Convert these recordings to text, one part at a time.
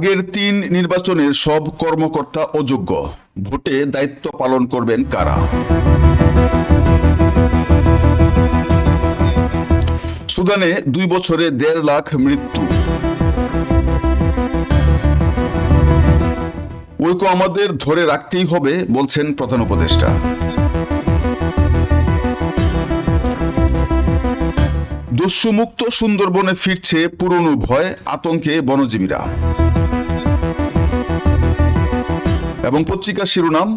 আগের তিন নির্বাচনের সব কর্মকর্তা অযোগ্য। ভোটে দায়িত্ব পালন করবেন কারা? সুদানে দুই বছরে দেড় লাখ মৃত্যু। ঐক্য আমাদের ধরে রাখতেই হবে, বলছেন প্রধান উপদেষ্টা। দস্যুমুক্ত সুন্দরবনে ফিরছে পুরনো ভয়, আতঙ্কে বনজীবীরা। এবং পত্রিকার শিরোনাম,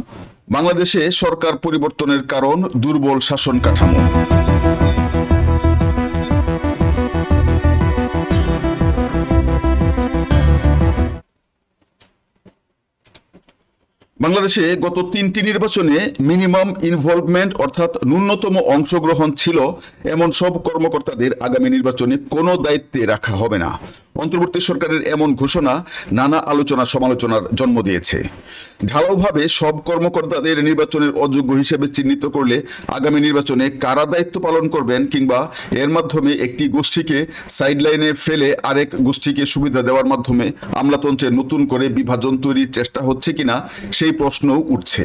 বাংলাদেশে সরকার পরিবর্তনের কারণ, দুর্বল শাসন কাঠামো। বাংলাদেশে গত তিনটি নির্বাচনে মিনিমাম ইনভলভমেন্ট অর্থাৎ ন্যূনতম অংশগ্রহণ ছিল, এমন সব কর্মকর্তাদের আগামী নির্বাচনে কোনো দায়িত্বে রাখা হবে না। অন্তর্বর্তী সরকারের এমন ঘোষণা নানা আলোচনা সমালোচনার জন্ম দিয়েছে। ঢালাওভাবে সব কর্মকর্তাদের নির্বাচনের অযোগ্য হিসেবে চিহ্নিত করলে আগামী নির্বাচনে কারা দায়িত্ব পালন করবেন কিংবা এর মাধ্যমে একটি গোষ্ঠীকে সাইডলাইনে ফেলে আরেক গোষ্ঠীকে সুবিধা দেওয়ার মাধ্যমে আমলাতন্ত্রে নতুন করে বিভাজন তৈরির চেষ্টা হচ্ছে কিনা সেই প্রশ্নও উঠছে।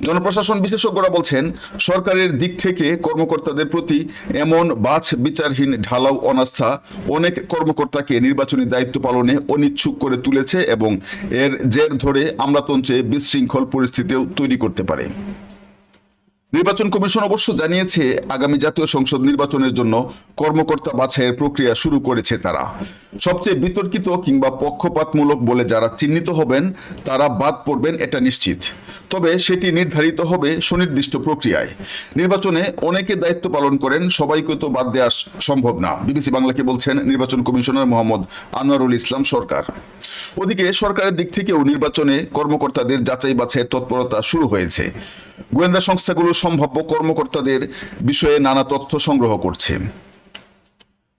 জনপ্রশাসন বিশেষজ্ঞরা বলছেন, সরকারের দিক থেকে কর্মকর্তাদের প্রতি এমন বাছ বিচারহীন ঢালাও অনাস্থা অনেক কর্মকর্তাকে নির্বাচনী দায়িত্ব পালনে অনিচ্ছুক করে তুলেছে এবং এর জের ধরে আমলাতন্ত্রে বিশৃঙ্খল পরিস্থিতিও তৈরি করতে পারে। নির্বাচন কমিশন অবশ্য জানিয়েছে, আগামী জাতীয় সংসদ নির্বাচনের জন্য কর্মকর্তা বাছাইয়ের প্রক্রিয়া শুরু করেছে তারা। সবচেয়ে বিতর্কিত কিংবা পক্ষপাতমূলক বলে যারা চিহ্নিত হবেন, তারা বাদ পড়বেন এটা নিশ্চিত। তবে সেটি নির্ধারিত হবে সুনির্দিষ্ট প্রক্রিয়ায়। নির্বাচনে অনেকে দায়িত্ব পালন করেন, সবাইকে তো বাদ দেওয়া সম্ভব না। বিবিসি বাংলাকে বলছেন, নির্বাচন কমিশনার মোহাম্মদ আনোয়ারুল ইসলাম সরকার। ওদিকে সরকারের দিক থেকেও নির্বাচনে কর্মকর্তাদের যাচাই বাছাইয়ের তৎপরতা শুরু হয়েছে। গোয়েন্দা সংস্থাগুলো সম্ভাব্য কর্মকর্তাদের বিষয়ে নানা তথ্য সংগ্রহ করছে।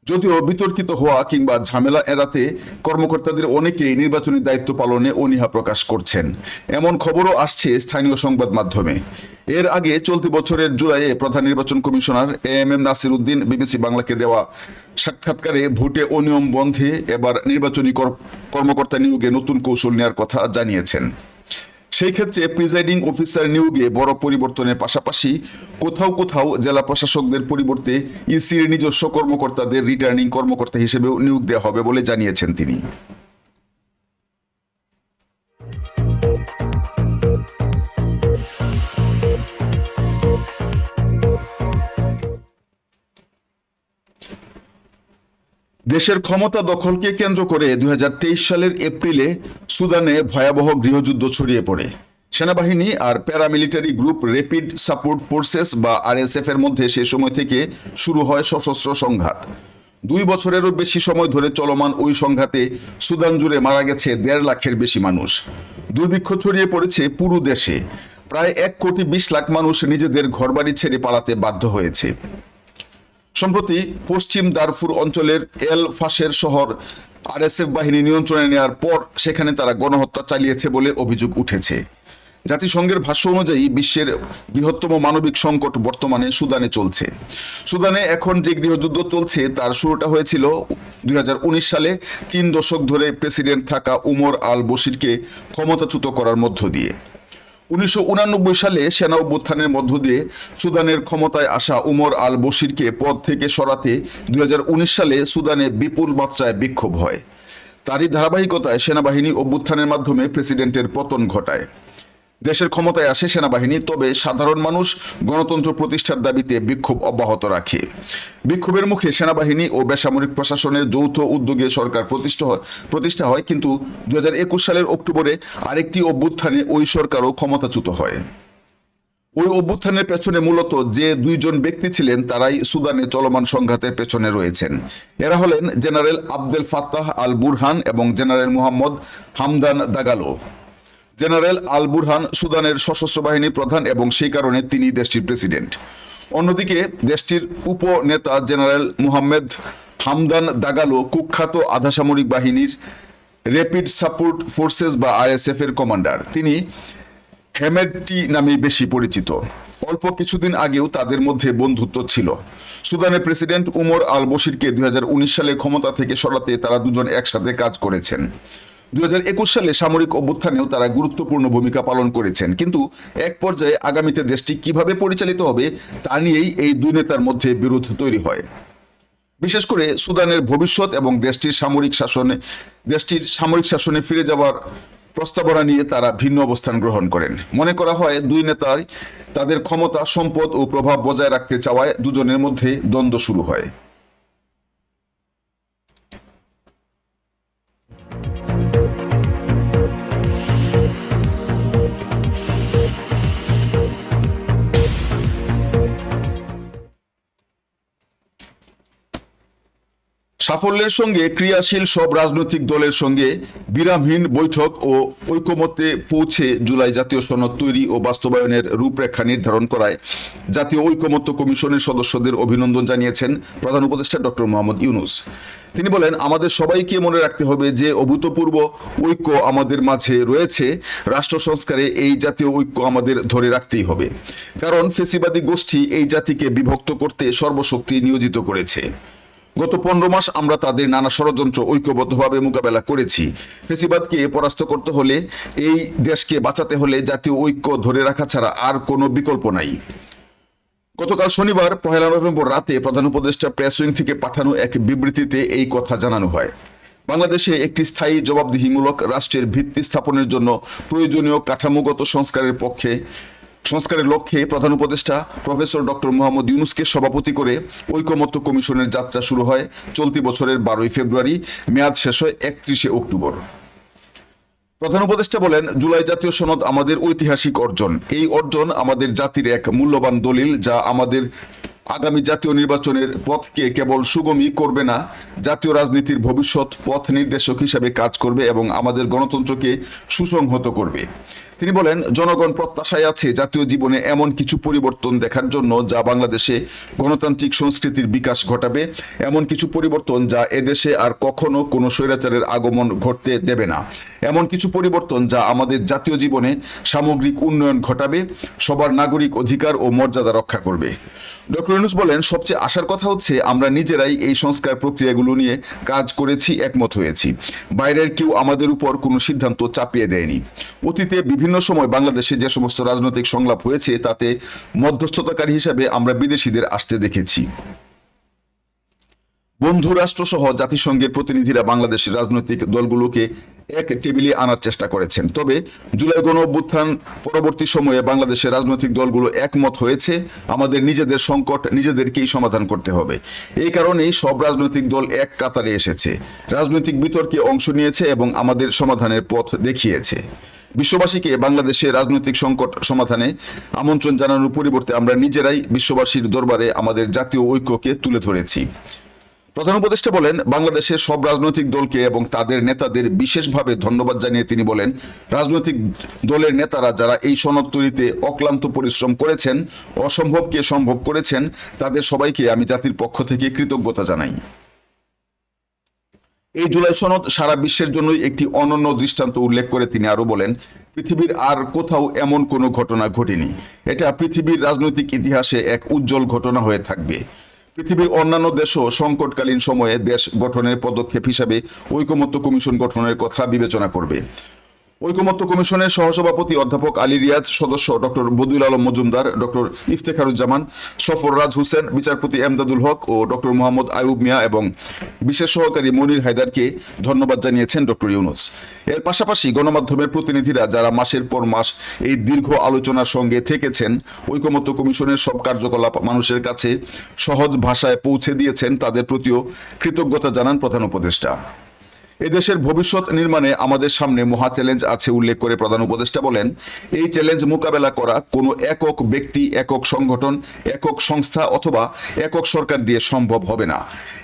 যদিও বিতর্কিত হওয়া কিংবা ঝামেলা এড়াতে কর্মকর্তাদের অনেকেই নির্বাচনী দায়িত্ব পালনে অনীহা প্রকাশ করছেন। এমন খবরও আসছে স্থানীয় সংবাদ মাধ্যমে। এর আগে চলতি বছরের জুলাইয়ে প্রধান নির্বাচন commissioner A M M Nasir Uddin BBC বাংলাকে দেওয়া সাক্ষাৎকারে ভোটে অনিয়ম বন্ধে এবার নির্বাচনী কর- কর্মকর্তা নিয়োগে নতুন কৌশল নেওয়ার কথা জানিয়েছেন। সেই ক্ষেত্রে প্রিজাইডিং অফিসার নিয়োগে বড় পরিবর্তনের পাশাপাশি কোথাও কোথাও জেলা প্রশাসকদের পরিবর্তে ইসির নিজস্ব কর্মকর্তাদের রিটার্নিং কর্মকর্তা হিসেবেও নিয়োগ দেওয়া হবে বলে জানিয়েছেন তিনি। দেশের ক্ষমতা দখলকে কেন্দ্র করে দুই হাজার তেইশ সালের এপ্রিলে সুদানে ভয়াবহ গৃহযুদ্ধ ছড়িয়ে পড়ে। সেনাবাহিনী আর paramilitary group rapid support forces বা আরএসএফ এর মধ্যে সে সময় থেকে শুরু হয় সশস্ত্র সংঘাত। দুই বছরেরও বেশি সময় ধরে চলমান ওই সংঘাতে সুদান জুড়ে মারা গেছে দেড় লাখের বেশি মানুষ। দুর্ভিক্ষ ছড়িয়ে পড়েছে পুরো দেশে। প্রায় এক কোটি বিশ লাখ মানুষ নিজেদের ঘরবাড়ি ছেড়ে পালাতে বাধ্য হয়েছে। সম্প্রতি পশ্চিম দারফুর অঞ্চলের এল ফাশের শহর আরএসএফ বাহিনী নিয়ন্ত্রণে নেওয়ার পর সেখানে তারা গণহত্যা চালিয়েছে বলে অভিযোগ উঠেছে। জাতিসংঘের ভাষ্য অনুযায়ী বিশ্বের বৃহত্তম মানবিক সংকট বর্তমানে সুদানে চলছে। সুদানে এখন যে গৃহযুদ্ধ চলছে তার শুরুটা হয়েছিল দুই হাজার উনিশ সালে, তিন দশক ধরে প্রেসিডেন্ট থাকা উমর আল বশিরকে ক্ষমতাচ্যুত করার মধ্য দিয়ে। উনিশশো সালে সেনা অভ্যুত্থানের মধ্য দিয়ে সুদানের ক্ষমতায় আসা উমর আল বশিরকে পদ থেকে সরাতে দুই হাজার উনিশ সালে সুদানে বিপুল মাত্রায় বিক্ষোভ হয়। তারই ধারাবাহিকতায় সেনাবাহিনী অভ্যুত্থানের মাধ্যমে প্রেসিডেন্টের পতন ঘটায়। দেশের ক্ষমতায় আসে সেনাবাহিনী, তবে সাধারণ মানুষ গণতন্ত্র প্রতিষ্ঠার দাবিতে বিক্ষোভ অব্যাহত রাখে। বিক্ষোভের মুখে সেনাবাহিনী ও বেসামরিক প্রশাসনের যৌথ উদ্যোগে সরকার প্রতিষ্ঠা হয় প্রতিষ্ঠা হয়, কিন্তু দুহাজার একুশ সালের অক্টোবরে আরেকটি অভ্যুত্থানে ওই সরকারও ক্ষমতাচ্যুত হয়। ওই অভ্যুত্থানের পেছনে মূলত যে দুইজন ব্যক্তি ছিলেন, তারাই সুদানে চলমান সংঘাতের পেছনে রয়েছেন। এরা হলেন general Abdel Fattah al Burhan এবং general Mohamed Hamdan Dagalo. General al Burhan সুদানের সশস্ত্র বাহিনীর প্রধান এবং সেই কারণে তিনি দেশটির প্রেসিডেন্ট। অন্যদিকে দেশটির উপনেতা জেনারেল মুহাম্মদ হামদান দাগালো কুখ্যাত আধাসামরিক বাহিনীর র্যাপিড সাপোর্ট ফোর্সেস বা আইএসএফ এর কমান্ডার। তিনি হেমেডটি নামে বেশি পরিচিত। অল্প কিছুদিন আগেও তাদের মধ্যে বন্ধুত্ব ছিল। সুদানের প্রেসিডেন্ট উমর আল বশিরকে দুই হাজার উনিশ সালে ক্ষমতা থেকে সরাতে তারা দুজন একসাথে কাজ করেছেন। দুই হাজার একুশ সালে সামরিক অভ্যুত্থানেও তারা গুরুত্বপূর্ণ ভূমিকা পালন করেছেন। কিন্তু এক পর্যায়ে আগামীতে দেশটি কীভাবে পরিচালিত হবে, তা নিয়েই এই দুই নেতার মধ্যে বিরোধ তৈরি হয়। বিশেষ করে সুদানের ভবিষ্যৎ এবং দেশটির সামরিক শাসনে, দেশটির সামরিক শাসনে ফিরে যাওয়ার প্রস্তাবনা নিয়ে তারা ভিন্ন অবস্থান গ্রহণ করেন। মনে করা হয়, দুই নেতার তাদের ক্ষমতা, সম্পদ ও প্রভাব বজায় রাখতে চাওয়ায় দুজনের মধ্যে দ্বন্দ্ব শুরু হয়। সাফল্যের সঙ্গে ক্রিয়াশীল সব রাজনৈতিক দলের সঙ্গে বিরামহীন বৈঠক ও ঐকমত্যে পৌঁছে জুলাই জাতীয় সনদ তৈরি ও বাস্তবায়নের রূপরেখা নির্ধারণ করায় জাতীয় ঐকমত্য কমিশনের সদস্যদের অভিনন্দন জানিয়েছেন প্রধান উপদেষ্টা ডক্টর মোহাম্মদ ইউনুস। তিনি বলেন, আমাদের সবাইকে মনে রাখতে হবে যে অভূতপূর্ব ঐক্য আমাদের মাঝে রয়েছে। রাষ্ট্র সংস্কারে এই জাতীয় ঐক্য আমাদের ধরে রাখতেই হবে। কারণ ফেসিবাদী গোষ্ঠী এই জাতিকে বিভক্ত করতে সর্বশক্তি নিয়োজিত করেছে। গত পনেরো মাস আমরা তাদের নানা ষড়যন্ত্র ঐক্যবদ্ধভাবে মোকাবেলা করেছি। ফেসিবাদকে পরাস্ত করতে হলে, এই দেশকে বাঁচাতে হলে জাতীয় ঐক্য ধরে রাখা ছাড়া আর কোনো বিকল্প নাই। গতকাল শনিবার, পহেলা নভেম্বর রাতে প্রধান উপদেষ্টা প্রেস উইং থেকে পাঠানো এক বিবৃতিতে এই কথা জানানো হয়। বাংলাদেশে একটি স্থায়ী জবাবদিহিমূলক রাষ্ট্রের ভিত্তি স্থাপনের জন্য প্রয়োজনীয় কাঠামোগত সংস্কারের পক্ষে সংস্কারের লক্ষ্যে প্রধান উপদেষ্টা প্রফেসর ডক্টর মোহাম্মদ ইউনুসকে সভাপতি করে ঐকমত্য কমিশনের যাত্রা শুরু হয় চলতি বছরের বারোই ফেব্রুয়ারি। মেয়াদ শেষ হয় একত্রিশে অক্টোবর। প্রধান উপদেষ্টা বলেন, জুলাই জাতীয় সনদ আমাদের ঐতিহাসিক অর্জন। এই অর্জন আমাদের জাতির এক মূল্যবান দলিল যা আমাদের আগামী জাতীয় নির্বাচনের পথকে কেবল সুগমই করবে না, জাতীয় রাজনীতির ভবিষ্যৎ পথ নির্দেশক হিসাবে কাজ করবে এবং আমাদের গণতন্ত্রকে সুসংহত করবে। তিনি বলেন, জনগণ প্রত্যাশায় আছে জাতীয় জীবনে এমন কিছু পরিবর্তন দেখার জন্য যা বাংলাদেশে গণতান্ত্রিক সংস্কৃতির বিকাশ ঘটাবে, এমন কিছু পরিবর্তন যা এদেশে আর কখনো কোনো স্বৈরাচারের আগমন ঘটতে দেবে না। এমন কিছু পরিবর্তন যা আমাদের জাতীয় জীবনে সামগ্রিক উন্নয়ন ঘটাবে, সবার নাগরিক অধিকার ও মর্যাদা রক্ষা করবে। ডক্টর ইউনুস বলেন, সবচেয়ে আশার কথা হচ্ছে আমরা নিজেরাই এই সংস্কার প্রক্রিয়াগুলো নিয়ে কাজ করেছি, একমত হয়েছি। বাইরের কেউ আমাদের উপর কোনো সিদ্ধান্ত চাপিয়ে দেয়নি। অতীতে বিভিন্ন সময় বাংলাদেশে যে সমস্ত রাজনৈতিক সংলাপ হয়েছে, তাতে মধ্যস্থতাকারী হিসাবে আমরা বিদেশিদের আসতে দেখেছি। বন্ধু রাষ্ট্র সহ জাতিসংঘের প্রতিনিধিরা বাংলাদেশের রাজনৈতিক দলগুলোকে এক টেবিলে আনার চেষ্টা করেছেন। তবে জুলাই গণ অভ্যুত্থান পরবর্তী সময়ে বাংলাদেশের রাজনৈতিক দলগুলো একমত হয়েছে। আমাদের নিজেদের সংকট নিজেদেরকেই সমাধান করতে হবে। এই কারণেই সব রাজনৈতিক দল এক কাতারে এসেছে। রাজনৈতিক বিতর্কে অংশ নিয়েছে এবং আমাদের সমাধানের পথ দেখিয়েছে। বিশ্ববাসীকে বাংলাদেশের রাজনৈতিক সংকট সমাধানে আমন্ত্রণ জানানোর পরিবর্তে আমরা নিজেরাই বিশ্ববাসীর দরবারে আমাদের জাতীয় ঐক্যকে তুলে ধরেছি। প্রধান উপদেষ্টা বলেন, বাংলাদেশের সব রাজনৈতিক দলকে এবং তাদের নেতাদের বিশেষভাবে ধন্যবাদ জানিয়ে তিনি বলেন, রাজনৈতিক দলের নেতারা যারা এই সনদ তৈরিতে অক্লান্ত পরিশ্রম করেছেন, অসম্ভবকে সম্ভব করেছেন, তাদের সবাইকে আমি জাতির পক্ষ থেকে কৃতজ্ঞতা জানাই। এই জুলাই সনদ সারা বিশ্বের জন্য একটি অনন্য দৃষ্টান্ত উল্লেখ করে তিনি আরও বলেন, পৃথিবীর আর কোথাও এমন কোনো ঘটনা ঘটেনি। এটা পৃথিবীর রাজনৈতিক ইতিহাসে এক উজ্জ্বল ঘটনা হয়ে থাকবে। পৃথিবীর অন্যান্য দেশও সংকটকালীন সময়ে দেশ গঠনের পদক্ষেপ হিসাবে ঐকমত্য কমিশন গঠনের কথা বিবেচনা করবে। ঐকমত্য কমিশনের সহসভাপতি অধ্যাপক আলী রিয়াজ, সদস্য ডক্টর বদুল আলম মজুমদার, ডক্টর ইফতেখারুজ্জামান, সফররাজ হোসেন, বিচারপতি এমদাদুল হক ও ডক্টর মোহাম্মদ আয়ুব মিয়া এবং বিশেষ সহকারী মনির হায়দারকে ধন্যবাদ জানিয়েছেন ডক্টর ইউনুস। এর পাশাপাশি গণমাধ্যমের প্রতিনিধিরা যারা মাসের পর মাস এই দীর্ঘ আলোচনার সঙ্গে থেকেছেন, ঐকমত্য কমিশনের সব কার্যকলাপ মানুষের কাছে সহজ ভাষায় পৌঁছে দিয়েছেন, তাদের প্রতিও কৃতজ্ঞতা জানান প্রধান উপদেষ্টা। এদেশের ভবিষ্যৎ নির্মাণে আমাদের সামনে মহা চ্যালেঞ্জ আছে উল্লেখ করে প্রধান উপদেষ্টা বলেন, এই চ্যালেঞ্জ মোকাবেলা করা কোনো একক ব্যক্তি, একক সংগঠন, একক সংস্থা অথবা একক সরকার দিয়ে সম্ভব হবে না।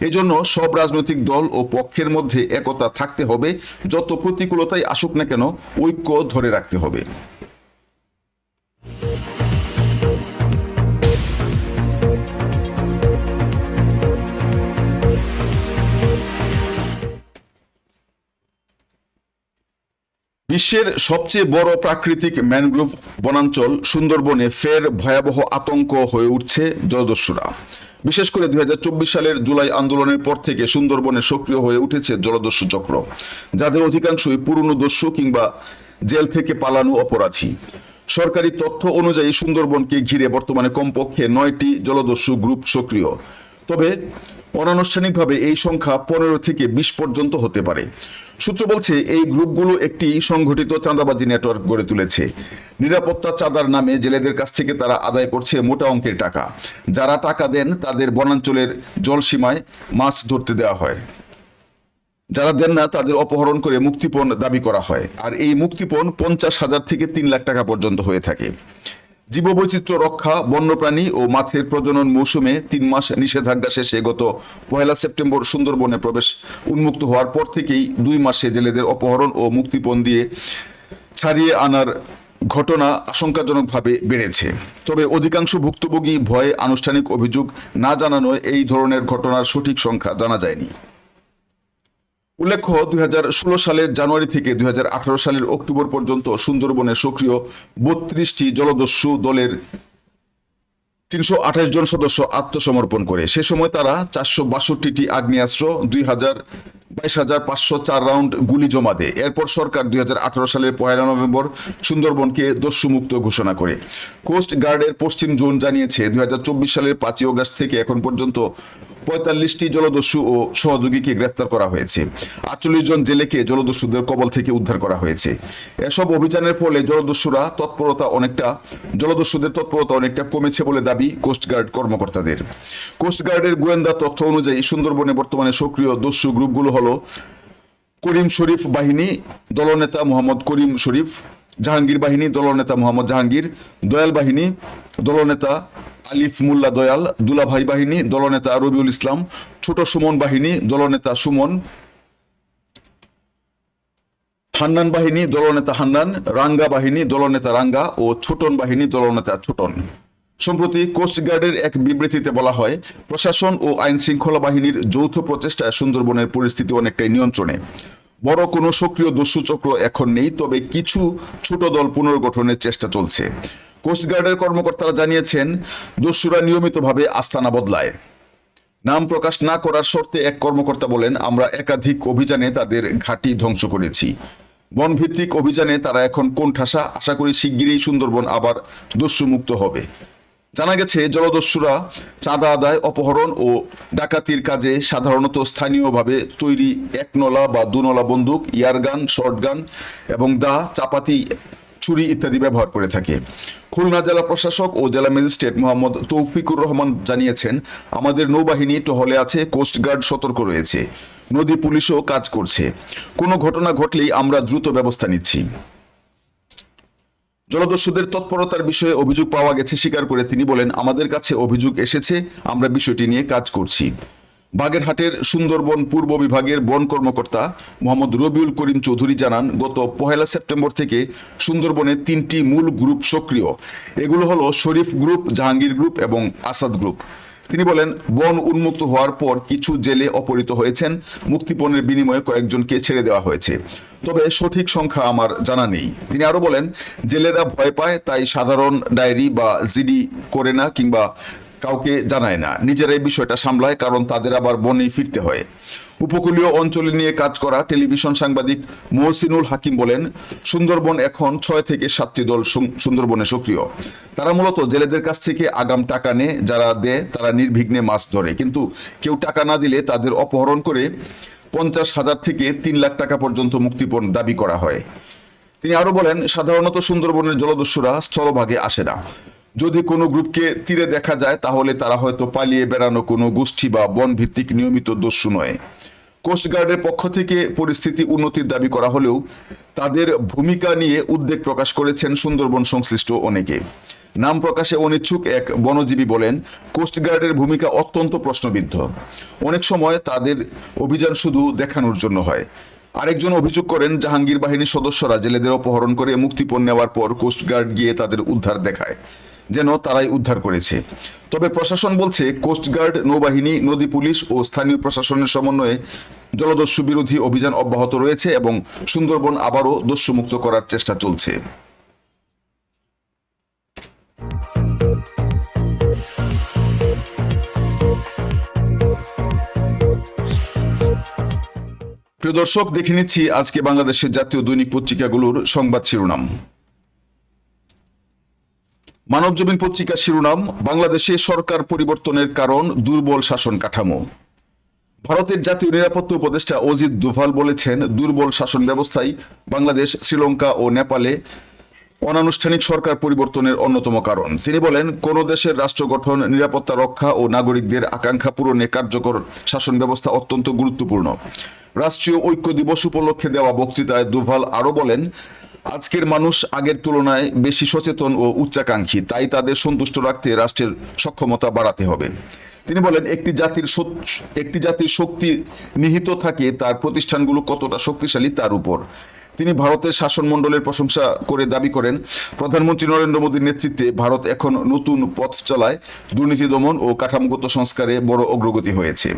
এজন্য সব রাজনৈতিক দল ও পক্ষের মধ্যে একতা থাকতে হবে, যত প্রতিকূলতাই আসুক না কেন ঐক্য ধরে রাখতে হবে। বিশ্বের সবচেয়ে বড় প্রাকৃতিক ম্যানগ্রোভ বনাঞ্চল সুন্দরবনে ফের ভয়াবহ আতঙ্ক হয়ে উঠছে জলদস্যুরা। বিশেষ করে দুই হাজার চব্বিশ সালের জুলাই আন্দোলনের পর থেকে সুন্দরবনে সক্রিয় হয়ে উঠেছে জলদস্যু চক্র, যাদের অধিকাংশই পুরনো দস্যু কিংবা জেল থেকে পালানো অপরাধী। সরকারি তথ্য অনুযায়ী সুন্দরবনকে ঘিরে বর্তমানে কমপক্ষে নয়টি জলদস্যু গ্রুপ সক্রিয়। তবে অনানুষ্ঠানিকভাবে এই সংখ্যা পনেরো থেকে বিশ পর্যন্ত হতে পারে। সূত্র বলছে, এই গ্রুপগুলো একটি সংগঠিত চাঁদাবাজি নেটওয়ার্ক গড়ে তুলেছে। নিরাপত্তা চাঁদার নামে জেলেদের কাছ থেকে তারা আদায় করছে মোটা অঙ্কের টাকা। যারা টাকা দেন, তাদের বনাঞ্চলের জলসীমায় মাছ ধরতে দেওয়া হয়। যারা দেন না, তাদের অপহরণ করে মুক্তিপণ দাবি করা হয়। আর এই মুক্তিপণ পঞ্চাশ হাজার থেকে তিন লাখ টাকা পর্যন্ত হয়ে থাকে। জীববৈচিত্র্য রক্ষা, বন্যপ্রাণী ও মাছের প্রজনন মৌসুমে তিন মাস নিষেধাজ্ঞা শেষে গত পহেলা সেপ্টেম্বর সুন্দরবনে প্রবেশ উন্মুক্ত হওয়ার পর থেকেই দুই মাসে জেলেদের অপহরণ ও মুক্তিপণ দিয়ে ছাড়িয়ে আনার ঘটনা আশঙ্কাজনকভাবে বেড়েছে। তবে অধিকাংশ ভুক্তভোগী ভয়ে আনুষ্ঠানিক অভিযোগ না জানানোয় এই ধরনের ঘটনার সঠিক সংখ্যা জানা যায়নি। উল্লেখ্য, দুই হাজার ষোলো সালের জানুয়ারি থেকে দুই হাজার আঠারো সালের অক্টোবর পর্যন্ত সুন্দরবনে সক্রিয় বত্রিশটি জলদস্যু দলের তিনশো আঠাশ জন সদস্য আত্মসমর্পণ করে। সে সময় তারা চারশো বাষট্টিটি আগ্নেয়াস্ত্র, দুই হাজার বাইশ হাজার পাঁচশো চার রাউন্ড গুলি জমা দেয়। এরপর সরকার দুই সালের পয়লা নভেম্বর সুন্দরবনকে দস্যুমুক্ত ঘোষণা করে। কোস্ট গার্ডের পশ্চিম জোন জানিয়েছে, দুই সালের পাঁচই অগস্ট থেকে এখন পর্যন্ত পঁয়তাল্লিশটি জলদস্যু ও সহযোগীকে গ্রেফতার করা হয়েছে। আটচল্লিশ জন জেলেকে জলদস্যুদের কবল থেকে উদ্ধার করা হয়েছে। এসব অভিযানের ফলে জলদস্যুরা তৎপরতা অনেকটা, জলদস্যুদের তৎপরতা অনেকটা কমেছে বলে দাবি কোস্টগার্ড কর্মকর্তাদের। কোস্টগার্ডের গোয়েন্দা তথ্য অনুযায়ী সুন্দরবনে বর্তমানে সক্রিয় দস্যু গ্রুপগুলো হলো করিম শরীফ বাহিনী, দলনেতা মোহাম্মদ করিম শরীফ, জাহাঙ্গীর বাহিনী, দলনেতা মোহাম্মদ জাহাঙ্গীর, দয়াল বাহিনী, দলনেতা আলিফ মুল্লা দয়াল, দুলাভাই বাহিনী, দলনেতা রবিউল ইসলাম, ছোট সুমন বাহিনী, দলনেতা সুমন, হান্নান বাহিনী, দলনেতা হান্নান, রাঙ্গা বাহিনী, দলনেতা রাঙ্গা ও ছোটন বাহিনী, দলনেতা ছোটন। সম্প্রতি কোস্টগার্ডের এক বিবৃতিতে বলা হয়, প্রশাসন ও আইন শৃঙ্খলা বাহিনীর যৌথ প্রচেষ্টায় সুন্দরবনের পরিস্থিতি অনেকটাই নিয়ন্ত্রণে। বড় কোনো সক্রিয় দস্যুচক্র এখন নেই, তবে কিছু ছোট দল পুনর্গঠনের চেষ্টা চলছে। কোস্টগার্ডের কর্মকর্তারা জানিয়েছেন, দস্যুরা নিয়মিতভাবে আস্তানা বদলায়। নাম প্রকাশ না করার শর্তে এক কর্মকর্তা বলেন, আমরা একাধিক অভিযানে তাদের ঘাঁটি ধ্বংস করেছি। বনভিত্তিক অভিযানে তারা এখন কোন ঠাসা আশা করি শিগগিরই সুন্দরবন আবার দস্যুমুক্ত হবে। জানা গেছে, জলদস্যুরা চাঁদা আদায়, অপহরণ ও ডাকাতির কাজে সাধারণত স্থানীয়ভাবে তৈরি একনলা বা দুনলা বন্দুক, ইয়ারগান শর্টগান এবং দা, চাপাতি, ছুরি ইত্যাদি ব্যবহার করে থাকে। খুলনা জেলা প্রশাসক ও জেলা ম্যাজিস্ট্রেট মোহাম্মদ তৌফিকুর রহমান জানিয়েছেন, আমাদের নৌবাহিনী টহলে আছে কোস্টগার্ড সতর্ক রয়েছে। নদী পুলিশও কাজ করছে। কোনো ঘটনা ঘটলেই আমরা দ্রুত ব্যবস্থা নিচ্ছি। জলদস্যুদের তৎপরতার বিষয়ে অভিযোগ পাওয়া গেছে স্বীকার করে তিনি বলেন, আমাদের কাছে অভিযোগ এসেছে, আমরা বিষয়টি নিয়ে কাজ করছি। বাগেরহাটের সুন্দরবন পূর্ব বিভাগের বন কর্মকর্তা মোহাম্মদ রবিউল করিম চৌধুরী জানান, গত পহেলা সেপ্টেম্বর থেকে সুন্দরবনে তিনটি মূল গ্রুপ সক্রিয়। এগুলো হলো শরীফ গ্রুপ, জাহাঙ্গীর গ্রুপ এবং আসাদ গ্রুপ। তিনি বলেন, বন উন্মুক্ত হওয়ার পর কিছু জেলে অপহৃত হয়েছেন, মুক্তিপণের বিনিময়ে কয়েকজনকে ছেড়ে দেওয়া হয়েছে। তবে সঠিক সংখ্যা আমার জানা নেই। তিনি আরও বলেন, জেলেরা ভয় পায়, তাই সাধারণ ডায়েরি বা জিডি করে না কিংবা কাউকে জানায় না। নিজেরাই বিষয়টা সামলায়, কারণ তাদের আবার বনে ফিরতে হয়। উপকূলীয় অঞ্চল নিয়ে কাজ করা টেলিভিশন সাংবাদিক মহসিনুল হাকিম বলেন, সুন্দরবন এখন ছয় থেকে সাতটি দল সুন- সুন্দরবনে সক্রিয়। তারা মূলত জেলেদের কাছ থেকে আগাম টাকা নেয় যারা দেয় তারা নির্বিঘ্নে মাছ ধরে। কিন্তু কেউ টাকা না দিলে তাদের অপহরণ করে পঞ্চাশ হাজার থেকে তিন লাখ টাকা পর্যন্ত মুক্তিপণ দাবি করা হয়। তিনি আরও বলেন, সাধারণত সুন্দরবনের জলদস্যুরা স্থলভাগে আসে না। যদি কোনো গ্রুপকে তীরে দেখা যায়, তাহলে তারা হয়তো পালিয়ে বেড়ানো কোনো গোষ্ঠী বা বন ভিত্তিক নিয়মিত দস্যু নয়। কোস্টগার্ডের পক্ষ থেকে পরিস্থিতি উন্নতির দাবি করা হলেও তাদের ভূমিকা নিয়ে উদ্বেগ প্রকাশ করেছেন সুন্দরবন সংশ্লিষ্ট অনেকে। নাম প্রকাশে অনিচ্ছুক এক বনজীবী বলেন কোস্টগার্ডের ভূমিকা অত্যন্ত প্রশ্নবিদ্ধ। অনেক সময় তাদের অভিযান শুধু দেখানোর জন্য হয়। আরেকজন অভিযোগ করেন, জাহাঙ্গীর বাহিনীর সদস্যরা জেলেদের অপহরণ করে মুক্তিপণ নেওয়ার পর কোস্টগার্ড গিয়ে তাদের উদ্ধার দেখায়। যেন তারাই উদ্ধার করেছে। তবে প্রশাসন বলছে কোস্টগার্ড নৌবাহিনী, নদী পুলিশ ও স্থানীয় প্রশাসনের সমন্বয়ে জলদস্যু বিরোধী অভিযান অব্যাহত রয়েছে এবং সুন্দরবন আবারও দস্যুমুক্ত করার চেষ্টা চলছে। প্রিয় দর্শক, দেখে নিচ্ছি আজকে বাংলাদেশের জাতীয় দৈনিক পত্রিকাগুলোর সংবাদ শিরোনাম। মানবজমিন পত্রিকার শিরোনাম, বাংলাদেশে সরকার পরিবর্তনের কারণ, দুর্বল শাসন কাঠামো। ভারতের জাতীয় নিরাপত্তা উপদেষ্টা অজিত দুভাল বলেছেন, দুর্বল শাসন ব্যবস্থাই বাংলাদেশ, শ্রীলঙ্কা ও নেপালে অনানুষ্ঠানিক সরকার পরিবর্তনের অন্যতম কারণ। তিনি বলেন, কোন দেশের রাষ্ট্র গঠন, নিরাপত্তা রক্ষা ও নাগরিকদের আকাঙ্ক্ষা পূরণে কার্যকর শাসন ব্যবস্থা অত্যন্ত গুরুত্বপূর্ণ। রাষ্ট্রীয় ঐক্য দিবস উপলক্ষে দেওয়া বক্তৃতায় দুভাল আরও বলেন আজকের মানুষ আগের তুলনায় বেশি সচেতন ও উচ্চাকাঙ্ক্ষী, তাই তাদের সন্তুষ্ট রাখতে রাষ্ট্রের সক্ষমতা বাড়াতে হবে। তিনি বলেন, একটি জাতির একটি জাতির শক্তি নিহিত থাকে, তার প্রতিষ্ঠানগুলো কতটা শক্তিশালী তার উপর। তিনি ভারতের শাসনমণ্ডলের প্রশংসা করে দাবি করেন, প্রধানমন্ত্রী নরেন্দ্র মোদীর নেতৃত্বে ভারত এখন নতুন পথ চলায়, দুর্নীতি দমন ও কাঠামোগত সংস্কারে বড় অগ্রগতি হয়েছে।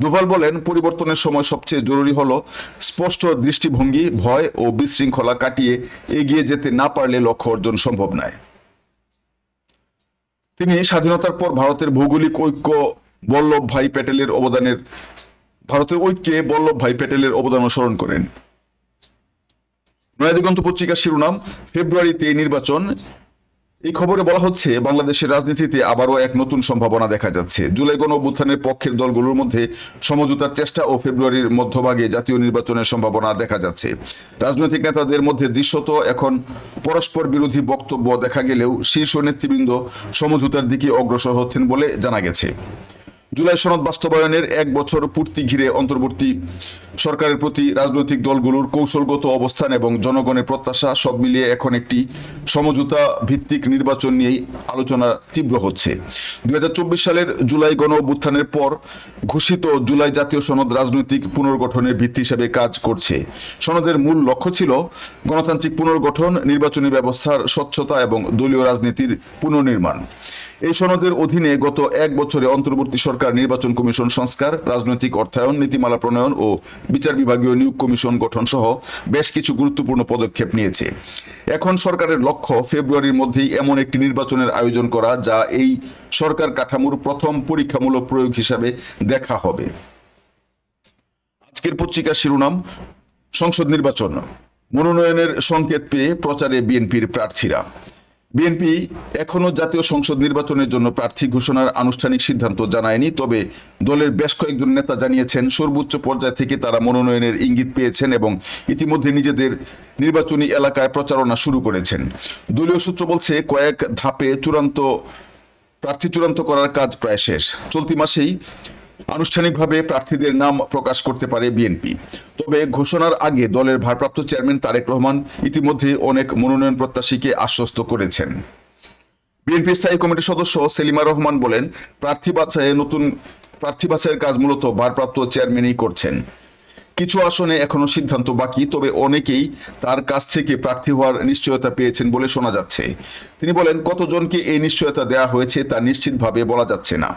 দুভাল বলেন, পরিবর্তনের সময় সবচেয়ে জরুরি হলো স্পষ্ট দৃষ্টিভঙ্গি, ভয় ও বিশৃঙ্খলা কাটিয়ে এগিয়ে যেতে না পারলে লক্ষ্য অর্জন সম্ভব নয়। তিনি স্বাধীনতার পর ভারতের ভৌগোলিক ঐক্য, বল্লভ ভাই প্যাটেলের অবদানের, ভারতের ঐক্যে বল্লভ ভাই প্যাটেলের অবদান স্মরণ করেন। নয়াদিগন্ত পত্রিকার শিরোনাম, ফেব্রুয়ারিতে নির্বাচন এই খবরে বলা হচ্ছে, বাংলাদেশের রাজনীতিতে আবারও এক নতুন সম্ভাবনা দেখা যাচ্ছে। জুলাই গণ অভ্যুত্থানের পক্ষের দলগুলোর মধ্যে সমঝোতার চেষ্টা ও ফেব্রুয়ারির মধ্যভাগে জাতীয় নির্বাচনের সম্ভাবনা দেখা যাচ্ছে। রাজনৈতিক নেতাদের মধ্যে দৃশ্যত এখন পরস্পর বিরোধী বক্তব্য দেখা গেলেও শীর্ষ নেতৃবৃন্দ সমঝোতার দিকে অগ্রসর হচ্ছেন বলে জানা গেছে। জুলাই সনদ বাস্তবায়নের এক বছর পূর্তি ঘিরে অন্তর্বর্তী সরকারের প্রতি রাজনৈতিক দলগুলোর কৌশলগত অবস্থান এবং জনগণের প্রত্যাশা সব মিলিয়ে এখন একটি সমঝোতা ভিত্তিক নির্বাচন নিয়েই আলোচনা তীব্র হচ্ছে। দুই সালের জুলাই গণ অভ্যুত্থানের পর ঘোষিত জুলাই জাতীয় সনদ রাজনৈতিক পুনর্গঠনের ভিত্তি হিসেবে কাজ করছে। সনদের মূল লক্ষ্য ছিল গণতান্ত্রিক পুনর্গঠন, নির্বাচনী ব্যবস্থার স্বচ্ছতা এবং দলীয় রাজনীতির পুনর্নির্মাণ। এই সনদের অধীনে গত এক বছরে অন্তর্বর্তী সরকার, নির্বাচন কমিশন, সংস্কার, রাজনৈতিক অর্থায়ন, নীতিমালা প্রণয়ন ও বিচার বিভাগীয় নিয়োগ কমিশন গঠন সহ বেশ কিছু গুরুত্বপূর্ণ পদক্ষেপ নিয়েছে। এখন সরকারের লক্ষ্য ফেব্রুয়ারির মধ্যেই এমন একটি নির্বাচনের আয়োজন করা, যা এই সরকার কাঠামোর প্রথম পরীক্ষামূলক প্রয়োগ হিসাবে দেখা হবে। আজকের পত্রিকার শিরোনাম, সংসদ নির্বাচন। মনোনয়নের সংকেত পেয়ে প্রচারে বিএনপির প্রার্থীরা। বিএনপি এখনও জাতীয় সংসদ নির্বাচনের জন্য প্রার্থী ঘোষণার আনুষ্ঠানিক সিদ্ধান্ত জানায়নি, তবে দলের বেশ কয়েকজন নেতা জানিয়েছেন, সর্বোচ্চ পর্যায় থেকে তারা মনোনয়নের ইঙ্গিত পেয়েছেন এবং ইতিমধ্যে নিজেদের নির্বাচনী এলাকায় প্রচারণা শুরু করেছেন। দলীয় সূত্র বলছে, কয়েক ধাপে চূড়ান্ত প্রার্থী চূড়ান্ত করার কাজ প্রায় শেষ। চলতি মাসেই আনুষ্ঠানিকভাবে প্রার্থীদের নাম প্রকাশ করতে পারে বিএনপি। তবে ঘোষণার আগে দলের ভারপ্রাপ্ত চেয়ারম্যান তারেক রহমান ইতিমধ্যে অনেক মনোনয়ন প্রত্যাশীকে আশ্বস্ত করেছেন। বিএনপি স্থায়ী কমিটির সদস্য সেলিমা রহমান বলেন, প্রার্থী বাছাইয়ে নতুন, প্রার্থী বাছাইয়ের কাজ মূলত ভারপ্রাপ্ত চেয়ারম্যানই করছেন। কিছু আসনে এখনও সিদ্ধান্ত বাকি, তবে অনেকেই তার কাছ থেকে প্রার্থী হওয়ার নিশ্চয়তা পেয়েছেন বলে শোনা যাচ্ছে। তিনি বলেন, কতজনকে এই নিশ্চয়তা দেওয়া হয়েছে তা নিশ্চিতভাবে বলা যাচ্ছে না।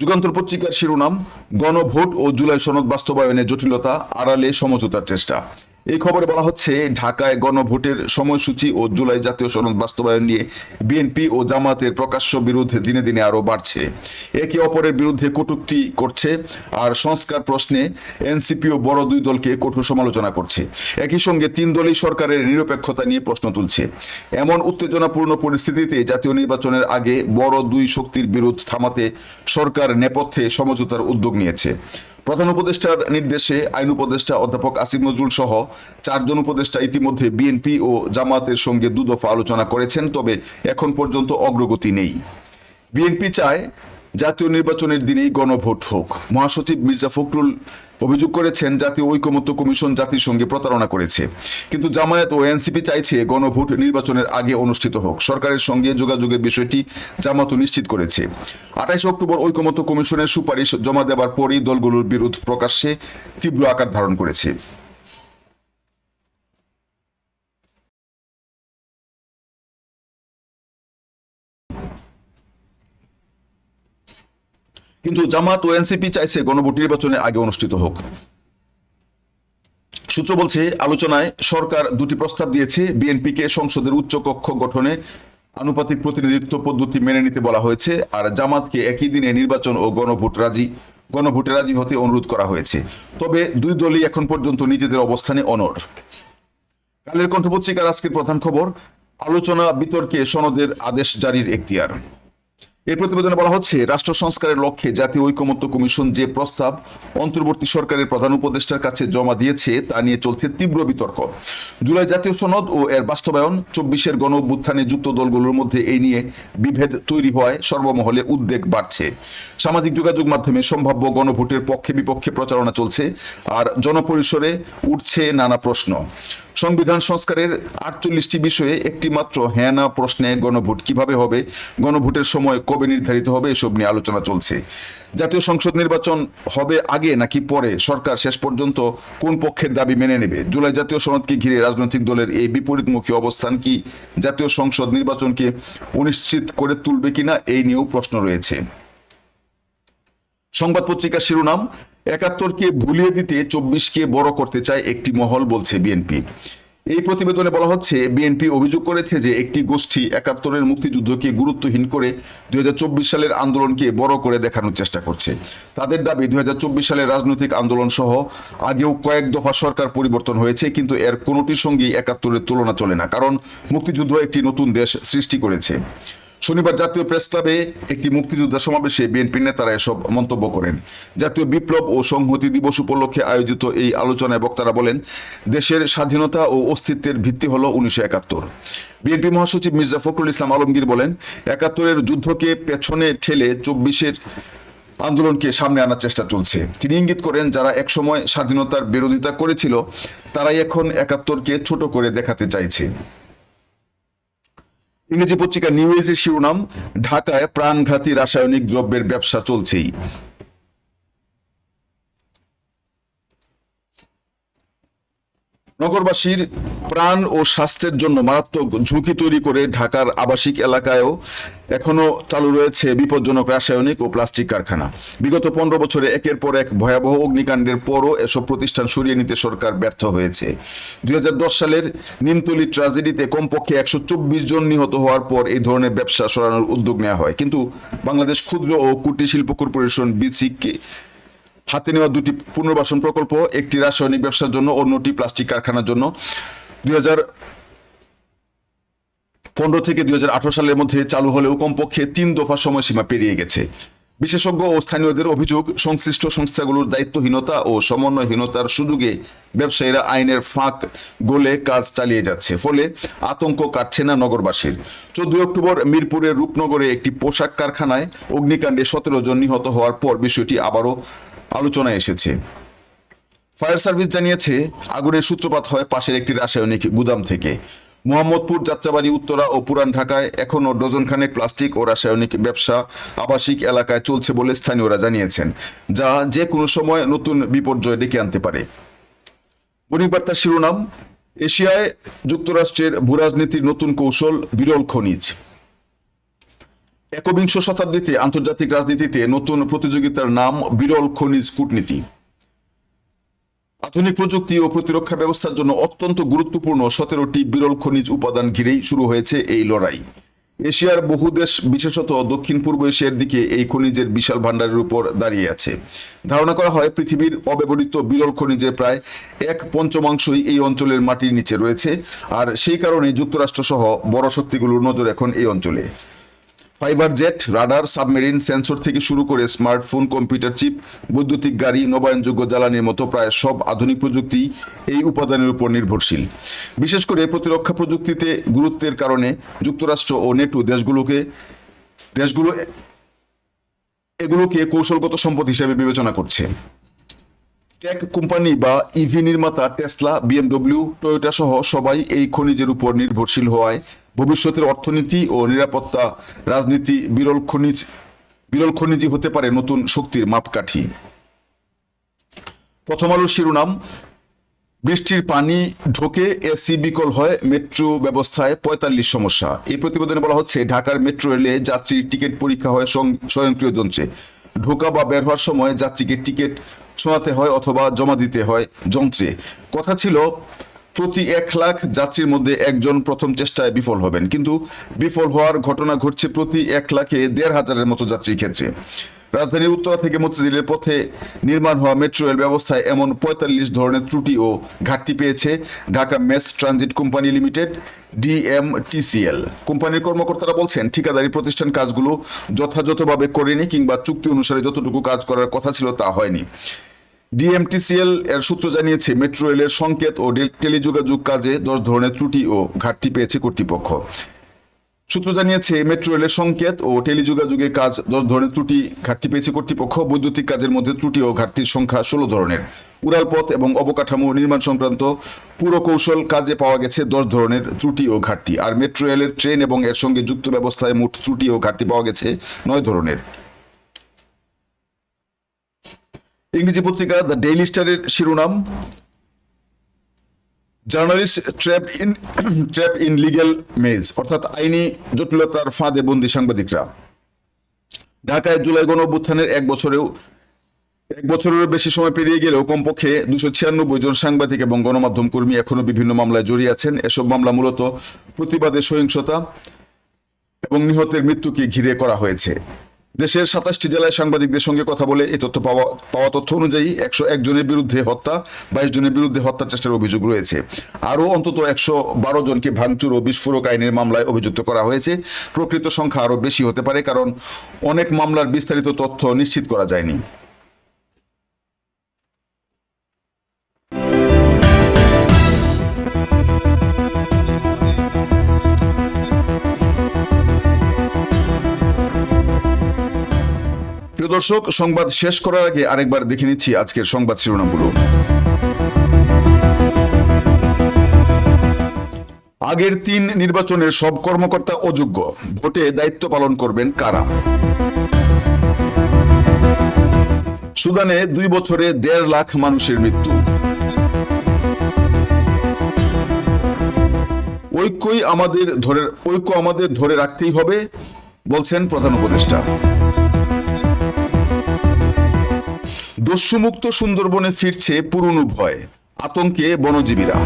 যুগান্তর পত্রিকার শিরোনাম গণভোট ও জুলাই সনদ বাস্তবায়নে জটিলতা আড়ালে সমঝোতার চেষ্টা। এই খবরে বলা হচ্ছে, ঢাকায় গণভোটের সময়সূচি ও জুলাই জাতীয় সনদ বাস্তবায়ন নিয়ে বিএনপি ও জামাতের প্রকাশ্য বিরুদ্ধে দিনে দিনে আরও বাড়ছে। একে অপরের বিরুদ্ধে কটূক্তি করছে আর সংস্কার প্রশ্নে এনসিপি ও বড় দুই দলকে কঠোর সমালোচনা করছে। একই সঙ্গে তিন দলই সরকারের নিরপেক্ষতা নিয়ে প্রশ্ন তুলছে। এমন উত্তেজনাপূর্ণ পরিস্থিতিতে জাতীয় নির্বাচনের আগে বড় দুই শক্তির বিরোধ থামাতে সরকার নেপথ্যে সমঝোতার উদ্যোগ নিয়েছে। প্রধান উপদেষ্টার নির্দেশে আইন উপদেষ্টা অধ্যাপক আসিফ নজরুল সহ চারজন উপদেষ্টা ইতিমধ্যে বিএনপি ও জামাতের সঙ্গে দুদফা আলোচনা করেছেন, তবে এখন পর্যন্ত অগ্রগতি নেই। বিএনপি চায় জাতীয় নির্বাচনের দিনেই গণভোট হোক। মহাসচিব মির্জা ফখরুল অভিযোগ করেছেন, জাতীয় ঐকমত্য কমিশন জাতির সঙ্গে প্রতারণা করেছে। কিন্তু জামায়াত ও এনসিপি চাইছে গণভোট নির্বাচনের আগে অনুষ্ঠিত হোক। সরকারের সঙ্গে যোগাযোগের বিষয়টি জামাতও নিশ্চিত করেছে। আঠাইশ অক্টোবর ঐকমত্য কমিশনের সুপারিশ জমা দেওয়ার পরই দলগুলোর বিরোধ প্রকাশ্যে তীব্র আকার ধারণ করেছে। কিন্তু জামাত ও এনসিপি চাইছে গণভোট নির্বাচনের আগে অনুষ্ঠিত হোক। সূত্র বলছে, আলোচনায় সরকার দুটি প্রস্তাব দিয়েছে। বিএনপিকে সংসদের উচ্চ কক্ষ গঠনে আনুপাতিক প্রতিনিধিত্ব পদ্ধতি মেনে নিতে বলা হয়েছে। আর জামাতকে একই দিনে নির্বাচন ও গণভোট রাজি, গণভোটে রাজি হতে অনুরোধ করা হয়েছে। তবে দুই দলই এখন পর্যন্ত নিজেদের অবস্থানে অনড়। কালের কণ্ঠ পত্রিকার আজকের প্রধান খবর, আলোচনা বিতর্কে সনদের আদেশ জারির এখতিয়ার। এই প্রতিবেদনে বলা হচ্ছে, রাষ্ট্র সংস্কারের লক্ষ্যে জাতীয় ঐকমত্য কমিশন যে প্রস্তাব অন্তর্বর্তী সরকারের প্রধান উপদেষ্টার কাছে জমা দিয়েছে, তা নিয়ে চলছে তীব্র বিতর্ক। জুলাই জাতীয় সনদ ও এর বাস্তবায়ন, চব্বিশের গণ অভ্যুত্থানে যুক্ত দলগুলোর মধ্যে এই নিয়ে বিভেদ তৈরি হওয়ায় সর্বমহলে উদ্বেগ বাড়ছে। সামাজিক যোগাযোগ মাধ্যমে সম্ভাব্য গণভোটের পক্ষে বিপক্ষে প্রচারণা চলছে, আর জনপরিসরে উঠছে নানা প্রশ্ন। সংবিধান সংস্কারের আটচল্লিশটি বিষয়ে একটি মাত্র হ্যাঁ না প্রশ্নে গণভোট কীভাবে হবে, গণভোটের সময় কবে নির্ধারিত হবে এসব নিয়ে আলোচনা চলছে। জাতীয় সংসদ নির্বাচন হবে আগে নাকি পরে? সরকার শেষ পর্যন্ত কোন পক্ষের দাবি মেনে নেবে? জুলাই জাতীয় সনদকে ঘিরে রাজনৈতিক দলের এই বিপরীতমুখী অবস্থান কি জাতীয় সংসদ নির্বাচনকে অনিশ্চিত করে তুলবে কিনা এই নিয়েও প্রশ্ন রয়েছে। সংবাদ পত্রিকার শিরোনাম একাত্তরকে ভুলিয়ে দিতে চব্বিশকে বড় করতে চায় একটি মহল, বলছে বিএনপি। এই প্রতিবেদনে বলা হচ্ছে, বিএনপি অভিযোগ করেছে যে একটি গোষ্ঠী একাত্তরের মুক্তিযুদ্ধকে গুরুত্বহীন করে দুই সালের আন্দোলনকে বড় করে দেখানোর চেষ্টা করছে। তাদের দাবি, দুই হাজার চব্বিশ সালের রাজনৈতিক আন্দোলন সহ আগেও কয়েক দফা সরকার পরিবর্তন হয়েছে, কিন্তু এর কোনোটির সঙ্গেই একাত্তরের তুলনা চলে না, কারণ মুক্তিযুদ্ধ একটি নতুন দেশ সৃষ্টি করেছে। শনিবার জাতীয় প্রেস ক্লাবে একটি মুক্তিযোদ্ধা সমাবেশে বিএনপি নেতারা এসব মন্তব্য করেন। জাতীয় বিপ্লব ও সংহতি দিবস উপলক্ষে আয়োজিত এই আলোচনায় বক্তারা বলেন, দেশের স্বাধীনতা ও অস্তিত্বের ভিত্তি হল উনিশশো একাত্তর। বিএনপি মহাসচিব মির্জা ফখরুল ইসলাম আলমগীর বলেন, একাত্তরের যুদ্ধকে পেছনে ঠেলে চব্বিশের আন্দোলনকে সামনে আনার চেষ্টা চলছে। তিনি ইঙ্গিত করেন, যারা একসময় স্বাধীনতার বিরোধিতা করেছিল, তারাই এখন একাত্তরকে ছোট করে দেখাতে চাইছে। ইংরেজি পত্রিকা নিউ এজের শিরোনাম ঢাকায় প্রাণঘাতী রাসায়নিক দ্রব্যের ব্যবসা চলছেই। নগরবাসীর প্রাণ ও স্বাস্থ্যের জন্য মারাত্মক ঝুঁকি তৈরি করে ঢাকার আবাসিক এলাকায়ও এখনও চালু রয়েছে বিপজ্জনক রাসায়নিক ও প্লাস্টিক কারখানা। বিগত পনেরো বছরে একের পর এক ভয়াবহ অগ্নিকাণ্ডের পরও এসব প্রতিষ্ঠান সরিয়ে নিতে সরকার ব্যর্থ হয়েছে। দুই হাজার দশ সালের নিমতলি ট্রাজেডিতে কমপক্ষে একশো চব্বিশ জন নিহত হওয়ার পর এই ধরনের ব্যবসা সরানোর উদ্যোগ নেওয়া হয়। কিন্তু বাংলাদেশ ক্ষুদ্র ও কুটির শিল্প কর্পোরেশন বিসিকে হাতে নেওয়া দুটি পুনর্বাসন প্রকল্প, একটি রাসায়নিক ব্যবসার জন্য, অন্যটি প্লাস্টিক কারখানার জন্য। দুই পনেরো থেকে দুই সালের মধ্যে চালু হলেও কমপক্ষে তিন দফা সময়সীমা পেরিয়ে গেছে। বিশেষজ্ঞ ও স্থানীয়দের অভিযোগ, সংশ্লিষ্ট সংস্থাগুলোর দায়িত্বহীনতা ও সমন্বয়হীনতার সুযোগে ব্যবসায়ীরা আইনের ফাঁক গোলে কাজ চালিয়ে যাচ্ছে, ফলে আতঙ্ক কাটছে না নগরবাসীর। চোদ্দই অক্টোবর মিরপুরের রূপনগরে একটি পোশাক কারখানায় অগ্নিকাণ্ডে সতেরো জন নিহত হওয়ার পর বিষয়টি আবারও আলোচনায় এসেছে। ফায়ার সার্ভিস জানিয়েছে, আগুনের সূত্রপাত হয় পাশের একটি রাসায়নিক গুদাম থেকে। মোহাম্মদপুর যাত্রাবাড়ি, উত্তরা ও পুরান ঢাকায় এখনও ডজনখানেক প্লাস্টিক ও রাসায়নিক ব্যবসা আবাসিক এলাকায় চলছে বলে স্থানীয়রা জানিয়েছেন, যা যে কোনো সময় নতুন বিপর্যয় ডেকে আনতে পারে। বণিকবার্তার শিরোনাম, এশিয়ায় যুক্তরাষ্ট্রের ভূরাজনীতির নতুন কৌশল, বিরল খনিজ। একবিংশ শতাব্দীতে আন্তর্জাতিক রাজনীতিতে নতুন প্রতিযোগিতার নাম বিরল খনিজ কূটনীতি। আধুনিক প্রযুক্তি ও প্রতিরক্ষা ব্যবস্থার জন্য অত্যন্ত গুরুত্বপূর্ণ সতেরোটি বিরল খনিজ উপাদান ঘিরেই শুরু হয়েছে এই লড়াই। এশিয়ার বহু দেশ, বিশেষত দক্ষিণ পূর্ব এশিয়ার দিকে এই খনিজের বিশাল ভাণ্ডারের উপর দাঁড়িয়ে আছে। ধারণা করা হয়, পৃথিবীর অব্যবহৃত বিরল খনিজের প্রায় এক পঞ্চমাংশই এই অঞ্চলের মাটির নিচে রয়েছে, আর সেই কারণে যুক্তরাষ্ট্র সহ বড় শক্তিগুলোর নজর এখন এই অঞ্চলে। Fibre jet, radar, submarine, sensor থেকে শুরু করে স্মার্টফোন, কম্পিউটার চিপ, বৈদ্যুতিক গাড়ি, নবায়নযোগ্য জ্বালানির মতো প্রায় সব আধুনিক প্রযুক্তি এই উপাদানের উপর নির্ভরশীল। বিশেষ করে প্রতিরক্ষা প্রযুক্তিতে গুরুত্বের কারণে যুক্তরাষ্ট্র ও নেটো দেশগুলোকে, দেশগুলো এগুলোকে কৌশলগত সম্পদ হিসেবে বিবেচনা করছে। টেক কোম্পানি বা ইভি নির্মাতা টেসলা বিএমডব্লিউ টয়োটা সহ সবাই এই খনিজের উপর নির্ভরশীল হওয়ায় ভবিষ্যতের অর্থনীতি ও নিরাপত্তা রাজনীতি বিরল খনিজ, বিরল খনিজই হতে পারে নতুন শক্তির মাপকাঠি। প্রথম আলোর শিরোনাম, বৃষ্টির পানি ঢোকে এসি বিকল হয় মেট্রো ব্যবস্থায় পঁয়তাল্লিশ সমস্যা। এই প্রতিবেদনে বলা হচ্ছে, ঢাকার মেট্রো রেলে যাত্রীর টিকিট পরীক্ষা হয় স্বয়ংক্রিয় যন্ত্রে। ঢোকা বা বের হওয়ার সময় যাত্রীকে টিকিট ছোঁয়াতে হয় অথবা জমা দিতে হয় যন্ত্রে। কথা ছিল, প্রতি এক লাখ যাত্রীর মধ্যে একজন প্রথম চেষ্টায় বিফল হবেন। কিন্তু বিফল হওয়ার ঘটনা ঘটছে প্রতি এক লাখে দেড় হাজারের মতো যাত্রীর ক্ষেত্রে। রাজধানীর উত্তরা থেকে মতিঝিলের পথে নির্মাণ হওয়া মেট্রো রেল ব্যবস্থায় এমন পঁয়তাল্লিশ ধরনের ত্রুটি ও ঘাটতি পেয়েছে Dhaka mass transit company limited, DMTCL. কোম্পানির কর্মকর্তারা বলছেন, ঠিকাদারি প্রতিষ্ঠান কাজগুলো যথাযথভাবে করেনি কিংবা চুক্তি অনুসারে যতটুকু কাজ করার কথা ছিল তা হয়নি। ডিএমটিসিএল এর সূত্র জানিয়েছে, মেট্রো রেলের সংকেত ও টেলিযোগাযোগ কাজে দশ ধরনের ত্রুটি ও ঘাটতি পেয়েছে কর্তৃপক্ষ। সূত্র জানিয়েছে, মেট্রো রেলের সংকেত ও টেলিযোগাযোগের কাজ দশ ধরনের ত্রুটি, ঘাটতি পেয়েছে কর্তৃপক্ষ। বৈদ্যুতিক কাজের মধ্যে ত্রুটি ও ঘাটতির সংখ্যা ষোলো ধরনের। উড়ালপথ এবং অবকাঠামো নির্মাণ সংক্রান্ত পুরো কৌশল কাজে পাওয়া গেছে দশ ধরনের ত্রুটি ও ঘাটতি। আর মেট্রো রেলের ট্রেন এবং এর সঙ্গে যুক্ত ব্যবস্থায় মোট ত্রুটি ও ঘাটতি পাওয়া গেছে নয় ধরনের। ইংরেজি পত্রিকা দ্য ডেইলি স্টারের শিরোনাম, journalist trap in trap in legal maze অর্থাৎ আইনি জটিলতার ফাঁদে বন্দি সাংবাদিকরা। ঢাকায় জুলাই গণ অভ্যুত্থানের এক বছরেও, এক বছরেরও বেশি সময় পেরিয়ে গেলেও কমপক্ষে দুশো ছিয়ানব্বই জন সাংবাদিক এবং গণমাধ্যম কর্মী এখনও বিভিন্ন মামলায় জড়িয়ে আছেন। এসব মামলা মূলত প্রতিবাদের সহিংসতা এবং নিহতের মৃত্যুকে ঘিরে করা হয়েছে। দেশের সাতাশটি জেলায় সাংবাদিকদের সঙ্গে কথা বলে এই তথ্য পাওয়া পাওয়া তথ্য অনুযায়ী একশো একজনের বিরুদ্ধে হত্যা, বাইশ জনের বিরুদ্ধে হত্যা চেষ্টার অভিযোগ রয়েছে। আরও অন্তত একশো বারো জনকে ভাঙচুর ও বিস্ফোরক আইনের মামলায় অভিযুক্ত করা হয়েছে। প্রকৃত সংখ্যা আরও বেশি হতে পারে কারণ অনেক মামলার বিস্তারিত তথ্য নিশ্চিত করা যায়নি। দর্শক, সংবাদ শেষ করার আগে আরেকবার দেখে নিচ্ছি আজকের সংবাদ শিরোনামগুলো। আগের তিন নির্বাচনের সব কর্মকর্তা অযোগ্য। ভোটে দায়িত্ব পালন করবেন কারা? সুদানে দুই বছরে দেড় লাখ মানুষের মৃত্যু। ঐক্যই আমাদের ধরে ঐক্য আমাদের ধরে রাখতেই হবে, বলছেন প্রধান উপদেষ্টা। দস্যুমুক্ত সুন্দরবনে ফিরছে পুরনো ভয়। আতঙ্কে বনজীবীরা।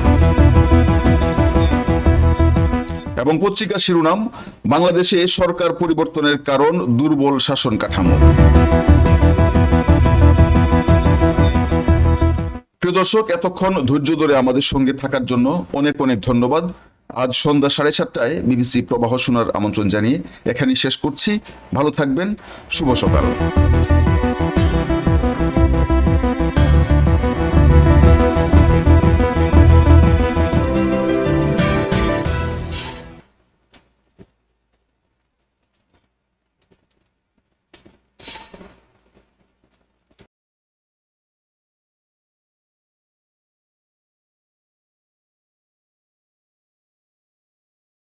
এবং পত্রিকা শিরোনাম, বাংলাদেশে সরকার পরিবর্তনের কারণ, দুর্বল শাসন কাঠামো। প্রিয় দর্শক, এতক্ষণ ধৈর্য ধরে আমাদের সঙ্গে থাকার জন্য অনেক অনেক ধন্যবাদ। আজ সন্ধ্যা সাড়ে সাতটায় বিবিসি প্রবাহ শোনার আমন্ত্রণ জানিয়ে এখানেই শেষ করছি। ভালো থাকবেন। শুভ সকাল।